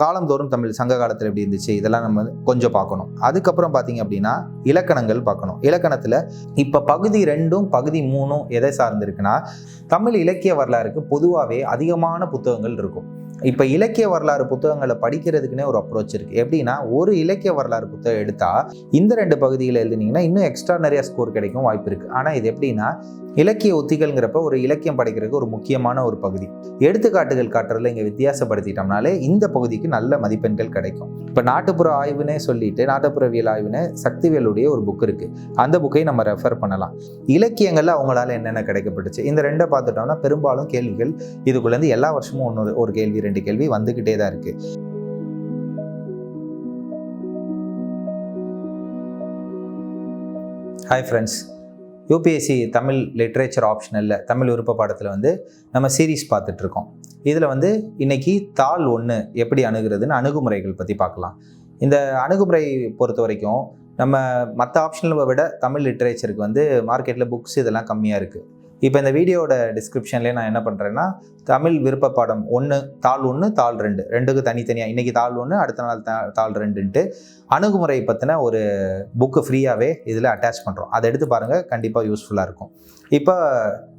காலந்தோறும் தமிழ் சங்க காலத்தில் எப்படி இருந்துச்சு இதெல்லாம் நம்ம கொஞ்சம் பார்க்கணும். அதுக்கப்புறம் பார்த்தீங்க அப்படின்னா இலக்கணங்கள் பார்க்கணும். இலக்கணத்தில் இப்போ பகுதி ரெண்டும் பகுதி மூணும் எதை சார்ந்திருக்குன்னா தமிழ் இலக்கிய வரலாறுக்கு பொதுவாகவே அதிகமான புத்தகங்கள் இருக்கும். இப்போ இலக்கிய வரலாறு புத்தகங்களை படிக்கிறதுக்குனே ஒரு அப்ரோச் இருக்குது எப்படின்னா ஒரு இலக்கிய வரலாறு புத்தகம் எடுத்தால் இந்த ரெண்டு பகுதியில் எழுதுனீங்கன்னா இன்னும் எக்ஸ்ட்ரா நிறைய ஸ்கோர் கிடைக்கும் வாய்ப்பு இருக்குது ஆனால் இது எப்படின்னா இலக்கிய உத்திகள்ங்கிறப்ப ஒரு இலக்கியம் படிக்கிறதுக்கு ஒரு முக்கியமான ஒரு பகுதி. எடுத்துக்காட்டுகள் காட்டுறதுல இங்கே வித்தியாசப்படுத்திட்டோம்னாலே இந்த பகுதிக்கு நல்ல மதிப்பெண்கள் கிடைக்கும். இப்போ நாட்டுப்புற ஆய்வுனே சொல்லிட்டு நாட்டுப்புறவியல் ஆய்வுன்னு சக்திவேலுடைய ஒரு புக் இருக்குது அந்த புக்கை நம்ம ரெஃபர் பண்ணலாம். இலக்கியங்களில் அவங்களால என்னென்ன கிடைக்கப்பட்டுச்சு? இந்த ரெண்டை பார்த்துட்டோம்னா பெரும்பாலும் கேள்விகள் இதுக்குள்ளேருந்து எல்லா வருஷமும் ஒன்று ஒரு கேள்வி ரெண்டு கேள்வி வந்துக்கிட்டே தான் இருக்குது hi friends UPSC Tamil literature ஆப்ஷனலில் Tamil விருப்ப பாடத்தில் வந்து நம்ம சீரீஸ் பார்த்துட்ருக்கோம். இதில் வந்து இன்னைக்கு தாள் ஒன்று எப்படி அணுகிறதுன்னு அணுகுமுறைகள் பற்றி பார்க்கலாம். இந்த அணுகுமுறை பொறுத்த வரைக்கும் நம்ம மற்ற ஆப்ஷனில் விட தமிழ் லிட்ரேச்சருக்கு வந்து மார்க்கெட்டில் புக்ஸ் இதெல்லாம் கம்மியாக இருக்குது இப்போ இந்த வீடியோட டிஸ்கிரிப்ஷன்லேயே நான் என்ன பண்ணுறேன்னா தமிழ் விருப்ப பாடம் ஒன்று தாள் ஒன்று தாள் ரெண்டு. ரெண்டுக்கு தனித்தனியாக இன்றைக்கி தாள் ஒன்று அடுத்த நாள் தா தாள் ரெண்டுன்ட்டு அணுகுமுறை பற்றின ஒரு புக்கு ஃப்ரீயாகவே இதில் அட்டாச் பண்ணுறோம் அதை எடுத்து பாருங்கள் கண்டிப்பாக யூஸ்ஃபுல்லாக இருக்கும். இப்போ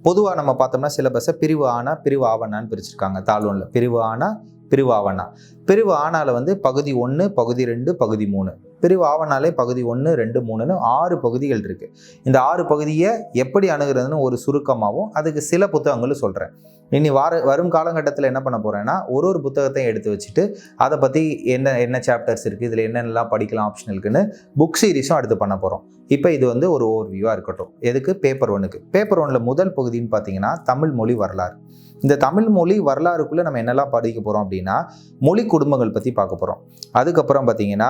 பொதுவாக நம்ம பார்த்தோம்னா சிலபஸை பிரிவு ஆனா பிரிவு ஆவணான்னு பிரிச்சிருக்காங்க தாள் ஒன்றில் பிரிவு ஆனா பிரிவு ஆவணா பிரிவு ஆனால வந்து பகுதி ஒன்று பகுதி ரெண்டு பகுதி மூணு. பிரிவு ஆவணாலே பகுதி ஒன்று ரெண்டு மூணுன்னு ஆறு பகுதிகள் இருக்குது இந்த ஆறு பகுதியை எப்படி அணுகிறதுன்னு ஒரு சுருக்கமாகவும் அதுக்கு சில புத்தகங்களும் சொல்கிறேன் இனி வார வரும் காலகட்டத்தில் என்ன பண்ண போகிறேன்னா ஒரு ஒரு புத்தகத்தையும் எடுத்து வச்சுட்டு அதை பற்றி என்ன என்ன சாப்டர்ஸ் இருக்குது இதில் என்னென்னலாம் படிக்கலாம் ஆப்ஷன் இருக்குன்னு புக் சீரிஸும் அடுத்து பண்ண போகிறோம் இப்போ இது வந்து ஒரு ஓவர் வியூவாக இருக்கட்டும். எதுக்கு? பேப்பர் ஒன்றுக்கு பேப்பர் ஒன்றில் முதல் பகுதின்னு பார்த்தீங்கன்னா தமிழ் மொழி வரலாறு. இந்த தமிழ் மொழி வரலாறுக்குள்ளே நம்ம என்னெல்லாம் படிக்க போகிறோம் அப்படின்னா மொழி குடும்பங்கள் பற்றி பார்க்க போகிறோம் அதுக்கப்புறம் பார்த்தீங்கன்னா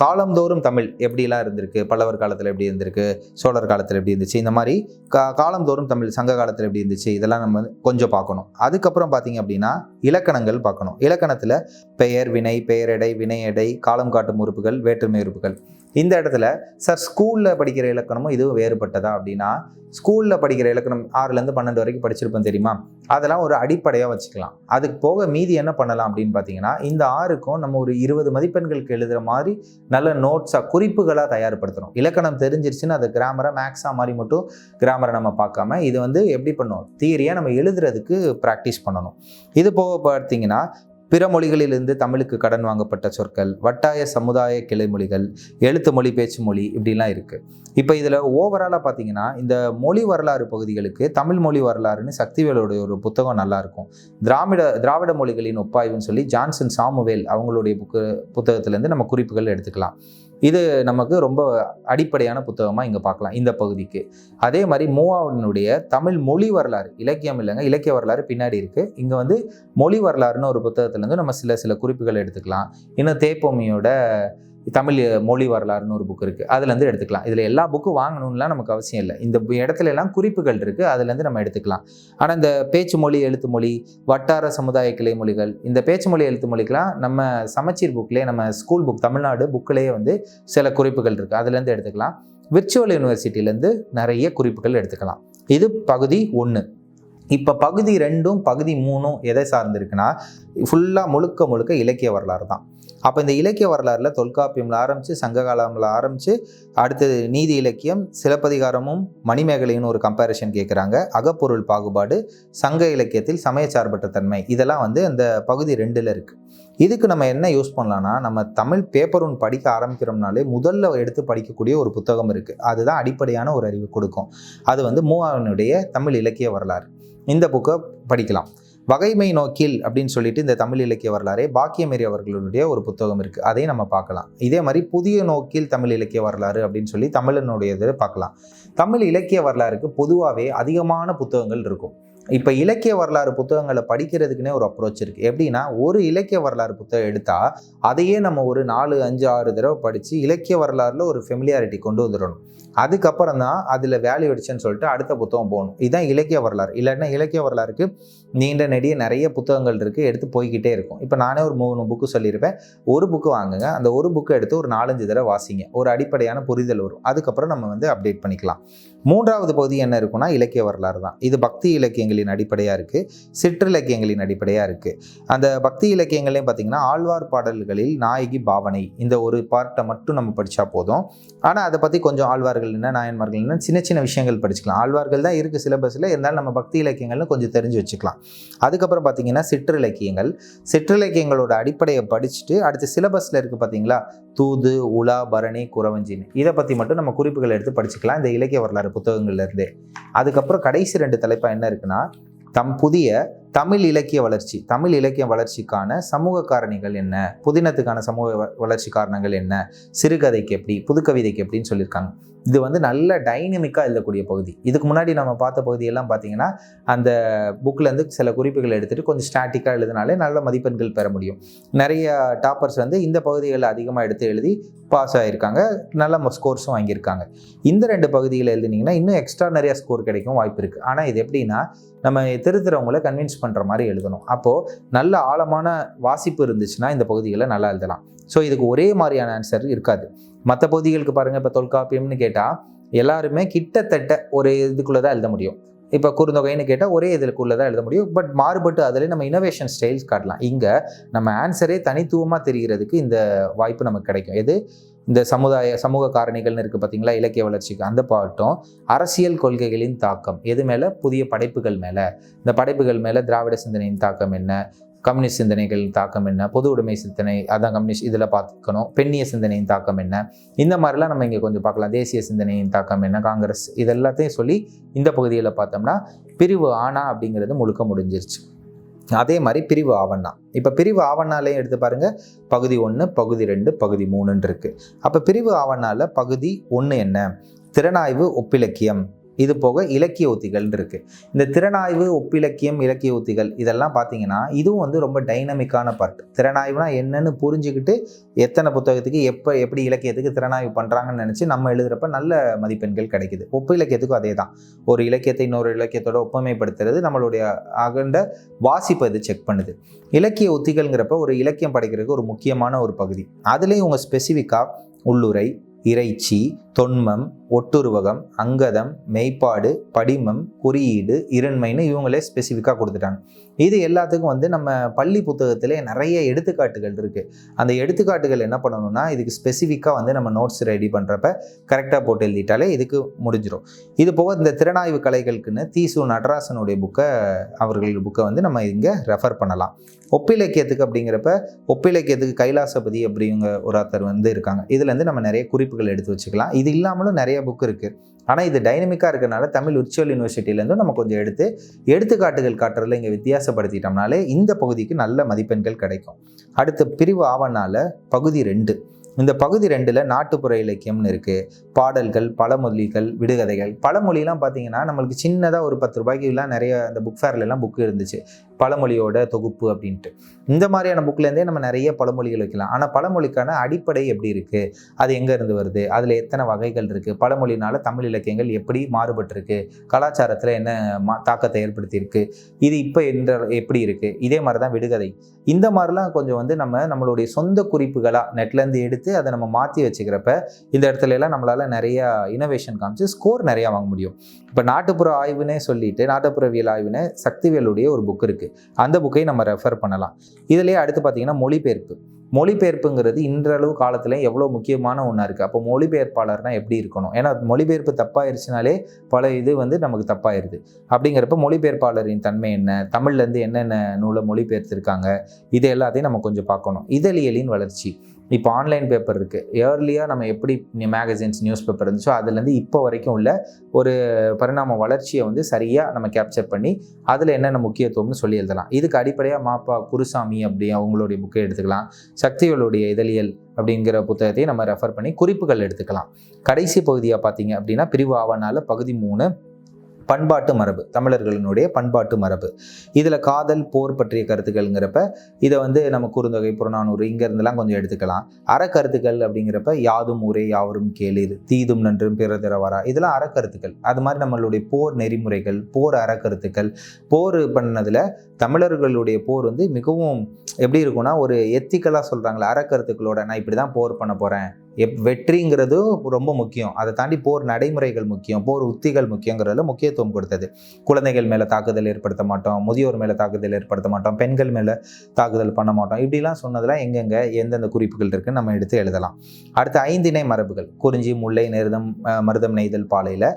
காலந்தோறும் தமிழ் எப்படிலாம் இருந்திருக்கு? பல்லவர் காலத்தில் எப்படி இருந்திருக்கு? சோழர் காலத்தில் எப்படி இருந்துச்சு? இந்த மாதிரி கா காலந்தோறும் தமிழ் சங்க காலத்தில் எப்படி இருந்துச்சு? இதெல்லாம் நம்ம கொஞ்சம் பார்க்கணும். அதுக்கப்புறம் பார்த்தீங்க அப்படின்னா இலக்கணங்கள் பார்க்கணும். இலக்கணத்தில் பெயர் வினை பெயரடை வினையடை காலம் காட்டும் உறுப்புகள் வேற்றுமை உறுப்புகள். இந்த இடத்துல சார் ஸ்கூலில் படிக்கிற இலக்கணமும் இதுவும் வேறுபட்டதா? அப்படின்னா ஸ்கூலில் படிக்கிற இலக்கணம் ஆறுலேருந்து பன்னெண்டு வரைக்கும் படிச்சிருப்போம் தெரியுமா? அதெல்லாம் ஒரு அடிப்படையாக வச்சுக்கலாம். அதுக்கு போக மீதி என்ன பண்ணலாம்? அப்படின்னு பார்த்தீங்கன்னா இந்த ஆறுக்கும் நம்ம ஒரு இருபது மதிப்பெண்களுக்கு எழுதுகிற மாதிரி நல்ல நோட்ஸாக குறிப்புகளாக தயார்படுத்துகிறோம் இலக்கணம் தெரிஞ்சிருச்சுன்னு அது கிராமரை மேக்ஸாக மாதிரி மட்டும் கிராமரை நம்ம பார்க்காம இது வந்து எப்படி பண்ணும் தியரியாக நம்ம எழுதுறதுக்கு ப்ராக்டிஸ் பண்ணணும். இது போக பார்த்தீங்கன்னா பிற மொழிகளிலிருந்து தமிழுக்கு கடன் வாங்கப்பட்ட சொற்கள் வட்டாய சமுதாய கிளைமொழிகள் எழுத்து மொழி பேச்சு மொழி இப்படிலாம் இருக்குது இப்போ இதில் ஓவராலாக பார்த்தீங்கன்னா இந்த மொழி வரலாறு பகுதிகளுக்கு தமிழ் மொழி வரலாறுன்னு சக்திவேலுடைய ஒரு புத்தகம் நல்லாயிருக்கும் திராவிட திராவிட மொழிகளின் ஒப்பாய்வுன்னு சொல்லி ஜான்சன் சாமுவேல் அவங்களுடைய புக்கு புத்தகத்திலேருந்து நம்ம குறிப்புகள் எடுத்துக்கலாம். இது நமக்கு ரொம்ப அடிப்படையான புத்தகமாக இங்கே பார்க்கலாம் இந்த பகுதிக்கு. அதே மாதிரி மூவாவனுடைய தமிழ் மொழி வரலாறு இலக்கியம் இல்லைங்க இலக்கிய வரலாறு பின்னாடி இருக்குது இங்கே வந்து மொழி வரலாறுன்னு ஒரு புத்தகத்துலேருந்து நம்ம சில சில குறிப்புகள் எடுத்துக்கலாம். இன்னும் தேப்பொம்மியோட தமிழ் மொழி வரலாறுன்னு ஒரு புக் இருக்குது அதுலேருந்து எடுத்துக்கலாம். இதில் எல்லா புக்கும் வாங்கணும்லாம் நமக்கு அவசியம் இல்லை. இந்த இடத்துல எல்லாம் குறிப்புகள் இருக்குது அதுலேருந்து நம்ம எடுத்துக்கலாம். ஆனால் இந்த பேச்சு மொழி எழுத்து மொழி வட்டார சமுதாய கிளை மொழிகள் இந்த பேச்சு மொழி எழுத்து மொழிக்கெலாம் நம்ம சமச்சீர் புக்லேயே நம்ம ஸ்கூல் புக் தமிழ்நாடு புக்கிலேயே வந்து சில குறிப்புகள் இருக்குது அதுலேருந்து எடுத்துக்கலாம். விர்ச்சுவல் யூனிவர்சிட்டியிலேருந்து நிறைய குறிப்புகள் எடுத்துக்கலாம். இது பகுதி ஒன்று இப்போ பகுதி ரெண்டும் பகுதி மூணும் எதை சார்ந்திருக்குன்னா ஃபுல்லாக முழுக்க முழுக்க இலக்கிய வரலாறு தான். அப்போ இந்த இலக்கிய வரலாறில் தொல்காப்பியம்ல ஆரம்பித்து சங்க காலம்ல ஆரம்பித்து அடுத்தது நீதி இலக்கியம் சிலப்பதிகாரமும் மணிமேகலைன்னு ஒரு கம்பேரிஷன் கேட்குறாங்க அகப்பொருள் பாகுபாடு சங்க இலக்கியத்தில் சமயச்சார்பற்ற தன்மை இதெல்லாம் வந்து அந்த பகுதி ரெண்டில் இருக்குது இதுக்கு நம்ம என்ன யூஸ் பண்ணலான்னா நம்ம தமிழ் பேப்பர் ஒன்று படிக்க ஆரம்பிக்கிறோம்னாலே முதல்ல எடுத்து படிக்கக்கூடிய ஒரு புத்தகம் இருக்குது அதுதான் அடிப்படையான ஒரு அறிவு கொடுக்கும். அது வந்து மூவாவனுடைய தமிழ் இலக்கிய வரலாறு. இந்த புக்கை படிக்கலாம். வகைமை நோக்கில் அப்படின்னு சொல்லிட்டு இந்த தமிழ் இலக்கிய வரலாறே பாக்கியமேரி அவர்களுடைய ஒரு புத்தகம் இருக்குது அதையும் நம்ம பார்க்கலாம். இதே மாதிரி புதிய நோக்கில் தமிழ் இலக்கிய வரலாறு அப்படின்னு சொல்லி தமிழனுடைய பார்க்கலாம். தமிழ் இலக்கிய வரலாறுக்கு பொதுவாகவே அதிகமான புத்தகங்கள் இருக்கும். இப்போ இலக்கிய வரலாறு புத்தகங்களை படிக்கிறதுக்குனே ஒரு அப்ரோச் இருக்குது எப்படின்னா ஒரு இலக்கிய வரலாறு புத்தகம் எடுத்தால் அதையே நம்ம ஒரு நாலு அஞ்சு ஆறு தடவை படித்து இலக்கிய வரலாறுல ஒரு ஃபெமிலியாரிட்டி கொண்டு வந்துடணும். அதுக்கப்புறம் தான் அதில் வேல்யூ அடிச்சுன்னு சொல்லிட்டு அடுத்த புத்தகம் போகணும். இதுதான் இலக்கிய வரலாறு. இல்லைன்னா இலக்கிய வரலாறுக்கு நீண்ட நெடிய நிறைய புத்தகங்கள் இருக்குது எடுத்து போய்கிட்டே இருக்கும். இப்போ நானே ஒரு மூணு புக்கு சொல்லியிருப்பேன். ஒரு புக்கு வாங்குங்க. அந்த ஒரு புக்கு எடுத்து ஒரு நாலஞ்சு தடவை வாசிங்க. ஒரு அடிப்படையான புரிதல் வரும். அதுக்கப்புறம் நம்ம வந்து அப்டேட் பண்ணிக்கலாம். மூன்றாவது பகுதி என்ன இருக்குன்னா இலக்கிய வரலாறு தான். இது பக்தி இலக்கியங்களின் அடிப்படையாக இருக்குது சிற்றிலக்கியங்களின் அடிப்படையாக இருக்குது அந்த பக்தி இலக்கியங்களையும் பார்த்திங்கன்னா ஆழ்வார் பாடல்களில் நாயகி பாவனை இந்த ஒரு பார்ட்டை மட்டும் நம்ம படித்தா போதும். ஆனால் அதை பற்றி கொஞ்சம் ஆழ்வார்கள் என்ன நாயன்மார்கள் என்ன சின்ன சின்ன விஷயங்கள் படிச்சுக்கலாம். ஆழ்வார்கள் தான் இருக்குது சிலபஸில் இருந்தாலும் நம்ம பக்தி இலக்கியங்கள்னு கொஞ்சம் தெரிஞ்சு வச்சுக்கலாம். அதுக்கப்புறம் பார்த்தீங்கன்னா சிற்றிலக்கியங்கள் சிற்றிலக்கியங்களோட அடிப்படையை படிச்சுட்டு அடுத்து சிலபஸில் இருக்குது பார்த்தீங்களா தூது உலா பரணி குறவஞ்சின்னு. இதை பற்றி மட்டும் நம்ம குறிப்புகள் எடுத்து படிச்சுக்கலாம் இந்த இலக்கிய வரலாறு புத்தகங்கள்லேருந்தே அதுக்கப்புறம் கடைசி ரெண்டு தலைப்பாக என்ன இருக்குன்னா தம் புதிய தமிழ் இலக்கிய வளர்ச்சி தமிழ் இலக்கிய வளர்ச்சிக்கான சமூக காரணிகள் என்ன? புதினத்துக்கான சமூக வ- வளர்ச்சி காரணங்கள் என்ன? சிறுகதைக்கு எப்படி புதுக்கவிதைக்கு எப்படின்னு சொல்லியிருக்காங்க. இது வந்து நல்ல டைனமிக்காக எழுதக்கூடிய பகுதி. இதுக்கு முன்னாடி நம்ம பார்த்த பகுதியெல்லாம் பார்த்தீங்கன்னா அந்த புக்கிலேருந்து சில குறிப்புகள் எடுத்துகிட்டு கொஞ்சம் ஸ்டாட்டிக்காக எழுதினாலே நல்ல மதிப்பெண்கள் பெற முடியும். நிறைய டாப்பர்ஸ் வந்து இந்த பகுதிகளில் அதிகமாக எடுத்து எழுதி பாஸ் ஆகியிருக்காங்க நல்ல ஸ்கோர்ஸும் வாங்கியிருக்காங்க. இந்த ரெண்டு பகுதியில் எழுதினீங்கன்னா இன்னும் எக்ஸ்ட்ரா நிறையா ஸ்கோர் கிடைக்கும் வாய்ப்பு இருக்குது ஆனால் இது எப்படின்னா நம்ம திருத்துறவங்களை கன்வின்ஸ் பண்ண பண்ணுற மாதிரி எழுதணும். அப்போது நல்ல ஆழமான வாசிப்பு இருந்துச்சுன்னா இந்த பகுதிகளை நல்லா எழுதலாம். ஸோ இதுக்கு ஒரே மாதிரியான ஆன்சர் இருக்காது. மற்ற பகுதிகளுக்கு பாருங்கள் இப்போ தொல்காப்பியம்னு கேட்டால் எல்லாருமே கிட்டத்தட்ட ஒரு இதுக்குள்ளே தான் எழுத முடியும். இப்போ குறுந்தொகைன்னு கேட்டால் ஒரே இதுக்குள்ளே தான் எழுத முடியும். பட் மாறுபட்டு அதில் நம்ம இனோவேஷன் ஸ்டைல்ஸ் காட்டலாம். இங்கே நம்ம ஆன்சரே தனித்துவமாக தெரிகிறதுக்கு இந்த வாய்ப்பு நமக்கு கிடைக்கும். எது? இந்த சமுதாய சமூக காரணிகள்னு இருக்குது பார்த்தீங்களா இலக்கிய வளர்ச்சிக்கு அந்த பாட்டும் அரசியல் கொள்கைகளின் தாக்கம். எது மேலே? புதிய படைப்புகள் மேலே. இந்த படைப்புகள் மேலே திராவிட சிந்தனையின் தாக்கம் என்ன? கம்யூனிஸ்ட் சிந்தனைகளின் தாக்கம் என்ன? பொது உடைமை சிந்தனை அதான் கம்யூனிஸ்ட் இதில் பார்த்துக்கணும் பெண்ணிய சிந்தனையின் தாக்கம் என்ன? இந்த மாதிரிலாம் நம்ம இங்கே கொஞ்சம் பார்க்கலாம். தேசிய சிந்தனையின் தாக்கம் என்ன? காங்கிரஸ் இதெல்லாத்தையும் சொல்லி இந்த பகுதியில் பார்த்தோம்னா பிரிவு ஆனா அப்படிங்கிறது முழுக்க முடிஞ்சிருச்சு. அதே மாதிரி பிரிவு ஆவண்ணா. இப்போ பிரிவு ஆவண்ணாலையும் எடுத்து பாருங்கள் பகுதி ஒன்று பகுதி ரெண்டு பகுதி மூணுன்னு இருக்குது அப்போ பிரிவு ஆவண்ணாவில் பகுதி ஒன்று என்ன? திறனாய்வு ஒப்பிலக்கியம். இது போக இலக்கிய உத்திகள்னு இருக்கு இந்த திறனாய்வு ஒப்பிலக்கியம் இலக்கிய உத்திகள் இதெல்லாம் பார்த்தீங்கன்னா இதுவும் வந்து ரொம்ப டைனமிக்கான பார்ட் திறனாய்வுனா என்னன்னு புரிஞ்சுக்கிட்டு எத்தனை புத்தகத்துக்கு எப்போ எப்படி இலக்கியத்துக்கு திறனாய்வு பண்ணுறாங்கன்னு நினச்சி நம்ம எழுதுறப்ப நல்ல மதிப்பெண்கள் கிடைக்குது. ஒப்பு இலக்கியத்துக்கும் அதே தான் ஒரு இலக்கியத்தை இன்னொரு இலக்கியத்தோட ஒப்புமைப்படுத்துறது நம்மளுடைய அகண்ட வாசிப்பை இது செக் பண்ணுது. இலக்கிய உத்திகள்ங்கிறப்ப ஒரு இலக்கியம் படைக்கிறதுக்கு ஒரு முக்கியமான ஒரு பகுதி. அதுலேயும் உங்கள் ஸ்பெசிஃபிக்காக உள்ளுரை இறைச்சி தொன்மம் ஒட்டுருவகம் அங்கதம் மெய்ப்பாடு படிமம் குறியீடு இருண்மைன்னு இவங்களே ஸ்பெசிஃபிக்காக கொடுத்துட்டாங்க. இது எல்லாத்துக்கும் வந்து நம்ம பள்ளி புத்தகத்திலே நிறைய எடுத்துக்காட்டுகள் இருக்குது அந்த எடுத்துக்காட்டுகள் என்ன பண்ணணும்னா இதுக்கு ஸ்பெசிஃபிக்காக வந்து நம்ம நோட்ஸ் ரெடி பண்ணுறப்ப கரெக்டாக போட்டு எழுதிட்டாலே இதுக்கு முடிஞ்சிடும் இது போக இந்த திறனாய்வு கலைகளுக்குன்னு தீசு நடராசனுடைய புக்கை அவர்கள் புக்கை வந்து நம்ம இங்கே ரெஃபர் பண்ணலாம். ஒப்பிலக்கியத்துக்கு அப்படிங்கிறப்ப ஒப்பிலக்கியத்துக்கு கைலாசபதி அப்படிங்கிற ஒரு ஒருத்தர் வந்து இருக்காங்க. இதுலேருந்து நம்ம நிறைய குறிப்புகள் எடுத்து வச்சுக்கலாம். இது இல்லாமலும் நிறைய புக் இருக்குது ஆனால் இது டைனமிக்காக இருக்கிறனால தமிழ் விர்ச்சுவல் யூனிவர்சிட்டியிலேருந்து நம்ம கொஞ்சம் எடுத்து எடுத்துக்காட்டுகள் காட்டுறதுல இங்கே வித்தியாசப்படுத்திட்டோம்னாலே இந்த பகுதிக்கு நல்ல மதிப்பெண்கள் கிடைக்கும். அடுத்த பிரிவு ஆவணால பகுதி ரெண்டு. இந்த பகுதி ரெண்டில் நாட்டுப்புற இலக்கியம்னு இருக்குது பாடல்கள் பழமொழிகள் விடுகதைகள். பழமொழிலாம் பார்த்தீங்கன்னா நம்மளுக்கு சின்னதாக ஒரு பத்து ரூபாய்க்குலாம் நிறைய அந்த புக் ஃபேர்லலாம் புக்கு இருந்துச்சு. பழமொழியோட தொகுப்பு அப்படின்ட்டு. இந்த மாதிரியான புக்லேருந்தே நம்ம நிறைய பழமொழிகள் வைக்கலாம். ஆனால் பழமொழிக்கான அடிப்படை எப்படி இருக்குது அது எங்கேருந்து வருது? அதில் எத்தனை வகைகள் இருக்குது பழமொழினால தமிழ் இலக்கியங்கள் எப்படி மாறுபட்டிருக்கு? கலாச்சாரத்தில் என்ன மா தாக்கத்தை ஏற்படுத்தியிருக்கு? இது இப்போ என்ற எப்படி இருக்குது இதே மாதிரி தான் விடுகதை. இந்த மாதிரிலாம் கொஞ்சம் வந்து நம்ம நம்மளுடைய சொந்த குறிப்புகளாக நெட்லேருந்து எடுத்து அதை நம்ம மாற்றி வச்சுக்கிறப்ப இந்த இடத்துல எல்லாம் நம்மளால் நிறையா இனோவேஷன் காமிச்சு ஸ்கோர் நிறையா வாங்க முடியும். இப்போ நாட்டுப்புற ஆய்வுனே சொல்லிட்டு நாட்டுப்புறவியல் ஆய்வுன்னு சக்திவேலுடைய ஒரு புக் இருக்குது அந்த புக்கை நம்ம ரெஃபர் பண்ணலாம். இதுலேயே அடுத்து பார்த்தீங்கன்னா மொழிபெயர்ப்பு. மொழிபெயர்ப்புங்கிறது இன்றளவு காலத்தில் எவ்வளோ முக்கியமான ஒன்றா இருக்குது அப்போ மொழிபெயர்ப்பாளர்னா எப்படி இருக்கணும்? ஏன்னா மொழிபெயர்ப்பு தப்பாயிருச்சுனாலே பல இது வந்து நமக்கு தப்பாயிருது. அப்படிங்கிறப்ப மொழிபெயர்ப்பாளரின் தன்மை என்ன? தமிழ்லேருந்து என்னென்ன நூலை மொழிபெயர்த்திருக்காங்க? இது எல்லாத்தையும் நம்ம கொஞ்சம் பார்க்கணும். இதழியலின் வளர்ச்சி. இப்போ ஆன்லைன் பேப்பர் இருக்குது ஏர்லியாக நம்ம எப்படி மேகசின்ஸ் நியூஸ் பேப்பர் இருந்துச்சோ அதுலேருந்து இப்போ வரைக்கும் உள்ள ஒரு பரிணாம வளர்ச்சியை வந்து சரியாக நம்ம கேப்சர் பண்ணி அதில் என்னென்ன முக்கியத்துவம்னு சொல்லி எழுதலாம். இதுக்கு அடிப்படையாக மாப்பா குருசாமி அப்படி அவங்களுடைய புக்கை எடுத்துக்கலாம். சக்திகளுடைய இதழியல் அப்படிங்கிற புத்தகத்தையும் நம்ம ரெஃபர் பண்ணி குறிப்புகள் எடுத்துக்கலாம். கடைசி பகுதியாக பார்த்தீங்க அப்படின்னா பிரிவு ஆவனால பகுதி மூணு பண்பாட்டு மரபு தமிழர்களினுடைய பண்பாட்டு மரபு. இதில் காதல் போர் பற்றிய கருத்துக்கள்ங்கிறப்ப இதை வந்து நம்ம குறுந்தொகை புறநானூறு இங்கேருந்துலாம் கொஞ்சம் எடுத்துக்கலாம். அறக்கருத்துக்கள் அப்படிங்கிறப்ப யாதும் ஊரே யாவரும் கேளிர் தீதும் நன்றும் பிறதர வரா இதெல்லாம் அறக்கருத்துக்கள். அது மாதிரி நம்மளுடைய போர் நெறிமுறைகள் போர் அறக்கருத்துக்கள் போர் பண்ணதில் தமிழர்களுடைய போர் வந்து மிகவும் எப்படி இருக்கும்னா ஒரு எத்திக்கலாக சொல்கிறாங்களே அறக்கருத்துக்களோட நான் இப்படி தான் போர் பண்ண போகிறேன் எப் வெற்றிங்கிறது ரொம்ப முக்கியம். அதை தாண்டி போர் நடைமுறைகள் முக்கியம். போர் உத்திகள் முக்கியங்கிறதுல முக்கியத்துவம் கொடுத்தது. குழந்தைகள் மேலே தாக்குதல் ஏற்படுத்த மாட்டோம். முதியோர் மேலே தாக்குதல் ஏற்படுத்த மாட்டோம். பெண்கள் மேலே தாக்குதல் பண்ண மாட்டோம். இப்படிலாம் சொன்னதெல்லாம் எங்கெங்கே எந்தெந்த குறிப்புகள் இருக்குன்னு நம்ம எடுத்து எழுதலாம். அடுத்து ஐந்திணை மரபுகள். குறிஞ்சி முல்லை நேர்தம் மருதம் நெய்தல் பாலையில்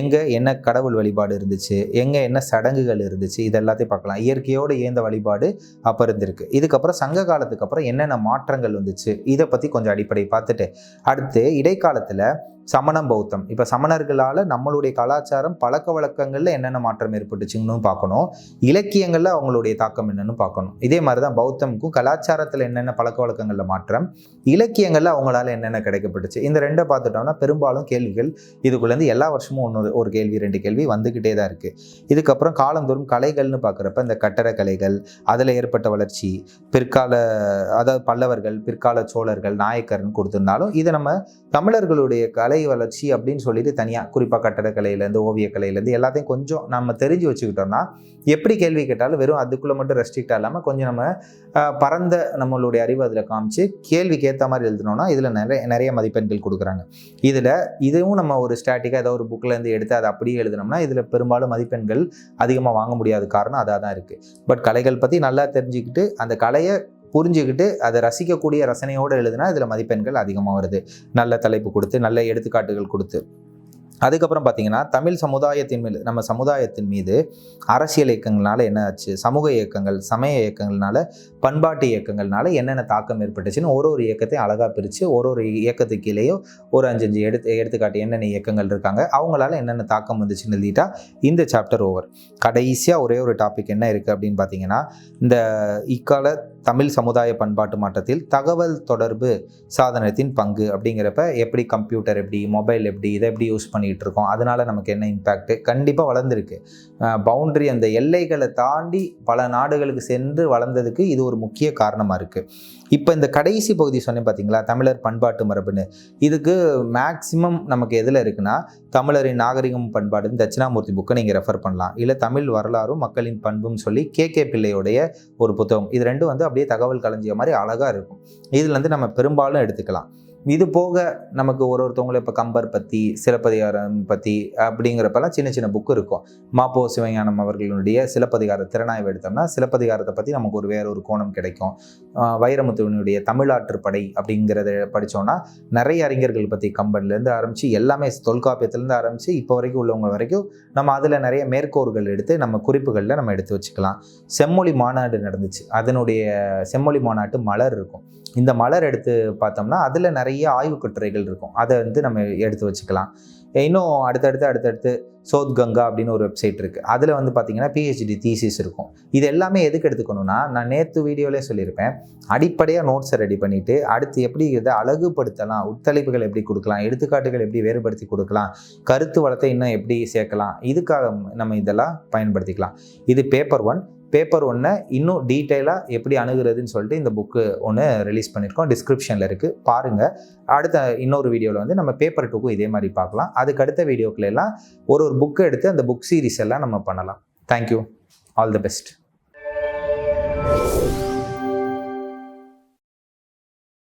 எங்கே என்ன கடவுள் வழிபாடு இருந்துச்சு? எங்கே என்ன சடங்குகள் இருந்துச்சு? இது எல்லாத்தையும் பார்க்கலாம். இயற்கையோடு ஏந்த வழிபாடு அப்போ இருந்திருக்கு. இதுக்கப்புறம் சங்க காலத்துக்கு அப்புறம் என்னென்ன மாற்றங்கள் வந்துச்சு? இதை பற்றி கொஞ்சம் அடிப்படை பார்த்துட்டு அடுத்து இடைக்காலத்தில் சமணம் பௌத்தம். இப்போ சமணர்களால் நம்மளுடைய கலாச்சாரம் பழக்க வழக்கங்களில் என்னென்ன மாற்றம் ஏற்பட்டுச்சுன்னு பார்க்கணும். இலக்கியங்களில் அவங்களுடைய தாக்கம் என்னன்னு பார்க்கணும். இதே மாதிரி தான் பௌத்தமுக்கும் கலாச்சாரத்தில் என்னென்ன பழக்க வழக்கங்களில் மாற்றம் இலக்கியங்களில் அவங்களால என்னென்ன கிடைக்கப்பட்டுச்சு இந்த ரெண்டை பார்த்துட்டோம்னா பெரும்பாலும் கேள்விகள் இதுக்குள்ளேருந்து எல்லா வருஷமும் ஒன்று ஒரு கேள்வி ரெண்டு கேள்வி வந்துக்கிட்டே தான் இருக்குது இதுக்கப்புறம் காலந்தோறும் கலைகள்னு பார்க்குறப்ப இந்த கட்டடக்கலைகள் அதில் ஏற்பட்ட வளர்ச்சி பிற்கால அதாவது பல்லவர்கள் பிற்கால சோழர்கள் நாயக்கர்னு கொடுத்துருந்தாலும் இதை நம்ம தமிழர்களுடைய கலை கலை வளர்ச்சி அப்படின்னு சொல்லிட்டு தனியாக குறிப்பாக கட்டடக்கலையிலேருந்து ஓவியக்கலையிலேருந்து எல்லாத்தையும் கொஞ்சம் நம்ம தெரிஞ்சு வச்சுக்கிட்டோம்னா எப்படி கேள்வி கேட்டாலும் வெறும் அதுக்குள்ளே மட்டும் ரெஸ்ட்ரிக்டாக இல்லாமல் கொஞ்சம் நம்ம பரந்த நம்மளுடைய அறிவு அதில் காமிச்சு கேள்விக்கு ஏற்ற மாதிரி எழுதணும்னா இதில் நிறைய நிறைய மதிப்பெண்கள் கொடுக்குறாங்க. இதில் இதுவும் நம்ம ஒரு ஸ்டாட்டிக்காக ஏதோ ஒரு புக்லேருந்து எடுத்து அதை அப்படியே எழுதினோம்னா இதில் பெரும்பாலும் மதிப்பெண்கள் அதிகமாக வாங்க முடியாத காரணம் அதாக தான் இருக்குது பட் கலைகள் பற்றி நல்லா தெரிஞ்சுக்கிட்டு அந்த கலையை புரிஞ்சுக்கிட்டு அதை ரசிக்கக்கூடிய ரசனையோடு எழுதுனா இதில் மதிப்பெண்கள் அதிகமாக வருது. நல்ல தலைப்பு கொடுத்து நல்ல எடுத்துக்காட்டுகள் கொடுத்து. அதுக்கப்புறம் பார்த்தீங்கன்னா தமிழ் சமுதாயத்தின் மீது நம்ம சமுதாயத்தின் மீது அரசியல் இயக்கங்கள்னால என்ன ஆச்சு? சமூக இயக்கங்கள் சமய இயக்கங்கள்னால பண்பாட்டு இயக்கங்கள்னால என்னென்ன தாக்கம் ஏற்பட்டுச்சுன்னு ஒரு ஒரு இயக்கத்தையும் அழகாக பிரித்து ஒரு ஒரு இயக்கத்துக்கு கீழேயோ ஒரு அஞ்சஞ்சு எடுத்து எடுத்துக்காட்டு என்னென்ன இயக்கங்கள் இருக்காங்க அவங்களால என்னென்ன தாக்கம் வந்துச்சுன்னு எழுதிட்டா இந்த சாப்டர் ஓவர் கடைசியாக ஒரே ஒரு டாபிக் என்ன இருக்குது அப்படின்னு பார்த்தீங்கன்னா இந்த இக்கால தமிழ் சமுதாய பண்பாட்டு மாற்றத்தில் தகவல் தொடர்பு சாதனத்தின் பங்கு அப்படிங்கிறப்ப எப்படி கம்ப்யூட்டர் எப்படி மொபைல் எப்படி இதை எப்படி யூஸ் பண்ணிகிட்டு இருக்கோம் அதனால் நமக்கு என்ன இம்பேக்ட் கண்டிப்பாக வளர்ந்துருக்கு. பவுண்டரி அந்த எல்லைகளை தாண்டி பல நாடுகளுக்கு சென்று வளர்ந்ததுக்கு இது ஒரு முக்கிய காரணமாக இருக்குது இப்போ இந்த கடைசி பகுதி சொன்னேன் பார்த்தீங்களா தமிழர் பண்பாட்டு மரபுன்னு. இதுக்கு மேக்சிமம் நமக்கு எதில் இருக்குன்னா தமிழரின் நாகரிகம் பண்பாடுன்னு தட்சிணாமூர்த்தி புக்கை நீங்கள் ரெஃபர் பண்ணலாம். இல்லை தமிழ் வரலாறும் மக்களின் பண்பும் சொல்லி கே கே பிள்ளையோடைய ஒரு புத்தகம். இது ரெண்டும் வந்து அப்படியே தகவல் களஞ்சிய மாதிரி அழகாக இருக்கும். இதுலேருந்து நம்ம பெரும்பாலும் எடுத்துக்கலாம். இது போக நமக்கு ஒரு ஒருத்தவங்களை இப்போ கம்பர் பற்றி சிலப்பதிகாரம் பற்றி அப்படிங்கிறப்பெல்லாம் சின்ன சின்ன புக்கு இருக்கும். மாப்போ சிவஞானம் அவர்களுடைய சிலப்பதிகார திறனாய்வு எடுத்தோம்னா சிலப்பதிகாரத்தை பற்றி நமக்கு ஒரு வேற ஒரு கோணம் கிடைக்கும். ஆஹ் வைரமுத்துவனுடைய தமிழாற்றுப்படை அப்படிங்கிறத படித்தோன்னா நிறைய அறிஞர்கள் பற்றி கம்பன்லேருந்து ஆரம்பித்து எல்லாமே தொல்காப்பியத்துலேருந்து ஆரம்பித்து இப்போ வரைக்கும் உள்ளவங்க வரைக்கும் நம்ம அதில் நிறைய மேற்கோள்கள் எடுத்து நம்ம குறிப்புகளில் நம்ம எடுத்து வச்சுக்கலாம். செம்மொழி மாநாடு நடந்துச்சு. அதனுடைய செம்மொழி மாநாட்டு மலர் இருக்கும். இந்த மலர் எடுத்து பார்த்தோம்னா அதில் நிறைய நிறைய ஆய்வு கட்டுரைகள் இருக்கும். அதை வந்து நம்ம எடுத்து வச்சுக்கலாம். இன்னும் அடுத்தடுத்து அடுத்தடுத்து சோத் கங்கா அப்படின்னு ஒரு வெப்சைட் இருக்குது அதில் வந்து பார்த்தீங்கன்னா பிஹெச்டி தீசிஸ் இருக்கும். இது எல்லாமே எதுக்கு எடுத்துக்கணும்னா நான் நேற்று வீடியோலே சொல்லியிருப்பேன். அடிப்படையாக நோட்ஸை ரெடி பண்ணிவிட்டு அடுத்து எப்படி இதை அழகுபடுத்தலாம் உத்தளிப்புகள் எப்படி கொடுக்கலாம் எடுத்துக்காட்டுகள் எப்படி வேறுபடுத்தி கொடுக்கலாம் கருத்து வளத்தை இன்னும் எப்படி சேர்க்கலாம் இதுக்காக நம்ம இதெல்லாம் பயன்படுத்திக்கலாம். இது பேப்பர் ஒன் பேப்பர் ஒன்று இன்னும் டீட்டெயிலாக எப்படி அணுகிறதுன்னு சொல்லிட்டு இந்த புக்கு ஒன்று ரிலீஸ் பண்ணியிருக்கோம். டிஸ்கிரிப்ஷனில் இருக்குது பாருங்கள் அடுத்த இன்னொரு வீடியோவில் வந்து நம்ம பேப்பர் டூக்கும் இதே மாதிரி பார்க்கலாம். அதுக்கு அடுத்த வீடியோக்குள்ள எல்லாம் ஒரு ஒரு புக்கு எடுத்து அந்த புக் சீரிஸ் எல்லாம் நம்ம பண்ணலாம். Thank you all the best